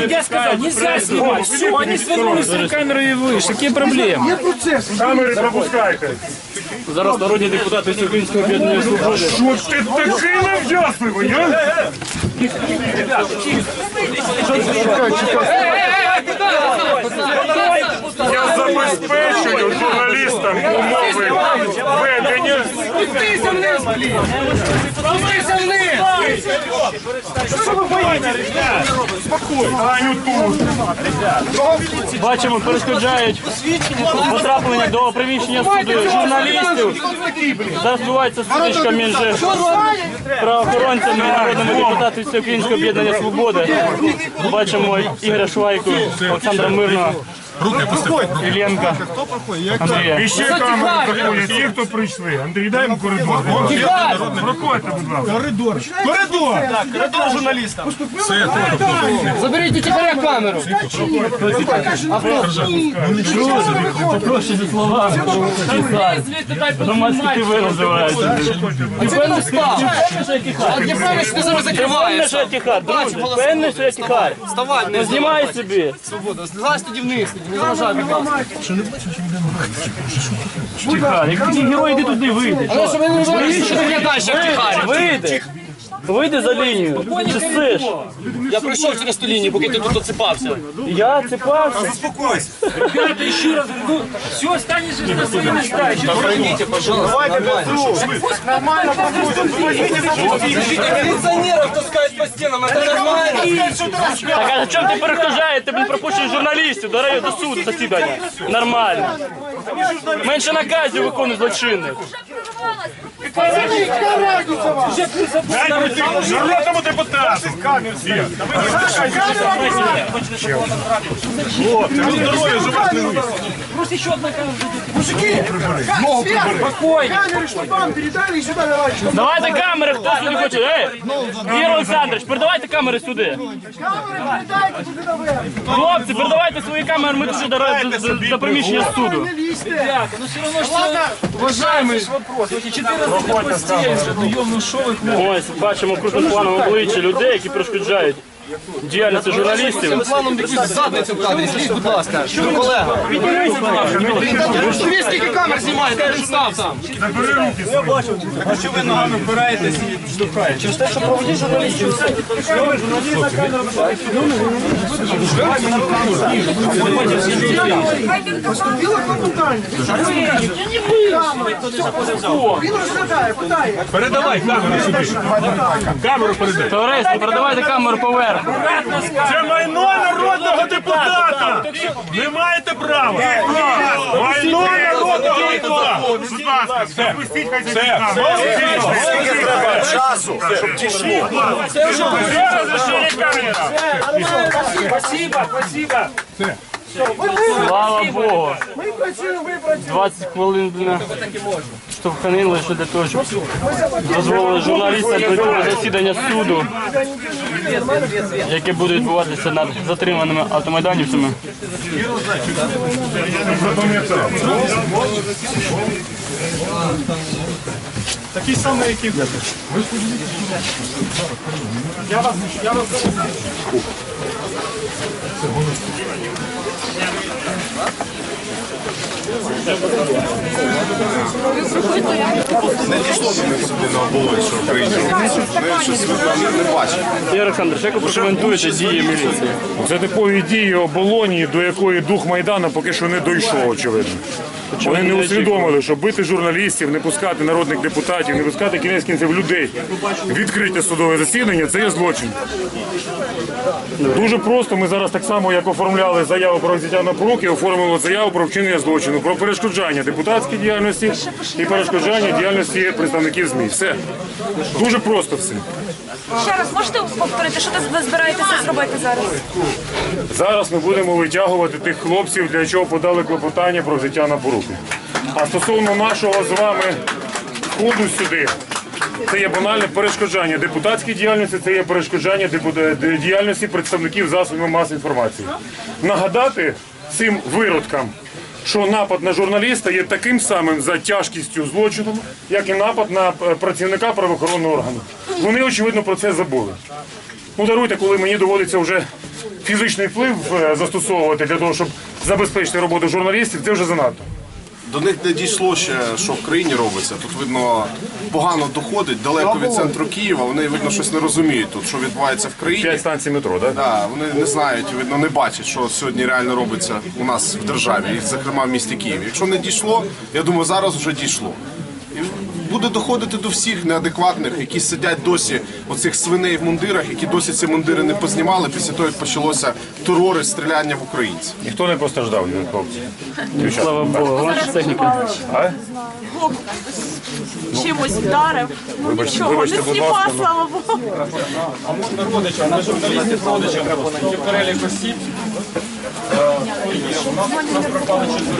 Судья сказал, нельзя снимать. Все, они свернули с камеры и вышли. Какие проблемы? Камери пропускайте. Зараз народні депутати Всеукраїнського об'єднання свободи. Що ти такий нав'язливий, а? Я забезпечую журналістам умови ведення. Спустися вниз, блін! Спустися вниз! Аню тут. Бачимо, перешкоджають потраплення до приміщення суду журналістів. Зараз відбувається сутичка між правоохоронцями і народними депутатами Всеукраїнського об'єднання свободи. Бачимо Ігоря Швайку, Олександра Мирного, Іллєнка, Андрія. І ще камери заходять. Ті, хто прийшли. Андрій, дай йому коридор. Проходьте, будь ласка. Коридор. Коридор. Заберіть у тихаря камеру! Проще зі словами. Громадські ви називається. А не встав! Я певно, що ти зараз закриваєш! Певне, що я тихар. Вставай, Ну, знімай собі. свобода. Злазь тоді вниз, не ласка. Тихар. Як такі герої, йди туди, вийди. Але що ви не вважаєте, що ти глядаєш, як тихарі? Вийди. Вийди за лінію. Сиш? Я пройшов через ту лінію, поки ти тут оцепався. Я цепався. Все, останешься на свои места. Пройдите, пожалуйста. Милиционеров таскают по стенам, это нормально? Так а чому ти перешкоджаєш? Ти блін, пропущуєш журналістів до району до суду засідання. Нормально. Менше наказів виконує злочинних. Народному депутату. Камеры, чтобы вам передали и сюда давай. Чтобы Давайте камери, хто сюди хоче. Ей! Ігор Олександрович, передавайте камери сюди. камеры передайте сюда наверх. Хлопці, передавайте свої камери, ми тут до, до, до, до приміщення суду. Журналисты. Ну все равно, что... Уважаемый, вопрос. 14 постель же, ну ёбну, шо вы Ось бачимо крупним планом обличчя людей, які перешкоджають діяльності журналістів. планом якусь задницю в кадрі, слізь, будь ласка. Що колега? Дивись, скільки камер знімаєте, він став там. Забери руки свої. Поступило клопотання. Він розглядає, питає. Передавай камеру сюди. Камеру передай. Товариство, передавайте камеру поверху. Це майно народного депутата. Ви маєте права. Майно народного депутата. Будь ласка, запустіть хай часу, щоб камера. Спасибо, спасибо. Слава Богу. Ми працюємо, ви працюєте. 20 хвилин на штовханин лише для того, щоб дозволили журналістам прийти на засідання суду, яке буде відбуватися над затриманими автомайданівцями. Запам'ятав. Ігор Олександрович, як ви прокоментуєте дії міліції? Це типові дії оболоні, до якої дух Майдану поки що не дійшов, очевидно. Вони не усвідомили, що бити журналістів, не пускати народних депутатів, не пускати кінець кінців людей. Відкрите судове засідання це є злочин. Дуже просто. Ми зараз так само, як оформляли заяву про взяття на поруки, оформили заяву про вчинення злочину, про перешкоджання депутатській діяльності і перешкоджання діяльності представників ЗМІ. Все дуже просто все. Ще раз можете повторити, що ви збираєтеся зробити зараз? Зараз ми будемо витягувати тих хлопців, для чого подали клопотання про взяття на поруки. А стосовно нашого з вами ходу сюди, це є банальне перешкоджання депутатській діяльності, це є перешкоджання діяльності представників засобів масової інформації. Нагадати цим виродкам, що напад на журналіста є таким самим за тяжкістю злочину, як і напад на е, працівника правоохоронного органу. Вони очевидно про це забули. Ну, даруйте, коли мені доводиться вже фізичний вплив е, застосовувати для того, щоб забезпечити роботу журналістів, це вже занадто. До них не дійшло ще, що в країні робиться. Тут видно погано доходить, далеко від центру Києва. Вони видно щось не розуміють тут, що відбувається в країні. П'ять станцій метро, так? Да, вони не знають, видно, не бачать, що сьогодні реально робиться у нас в державі, і, зокрема в місті Києві. Якщо не дійшло, я думаю, зараз вже дійшло. Буде доходити до всіх неадекватних, які сидять досі, оцих свиней в мундирах, які досі ці мундири не познімали після того, як почалося терор і стріляння в українців. Ніхто не постраждав, ні, хлопці. Слава Богу, ваша техніка. Чимось вдарив. Ну нічого, не сліпа, ну. слава Богу. А можна родичам, на журналістів родичам, є перелік осіб. Е? У нас, пропали чотири.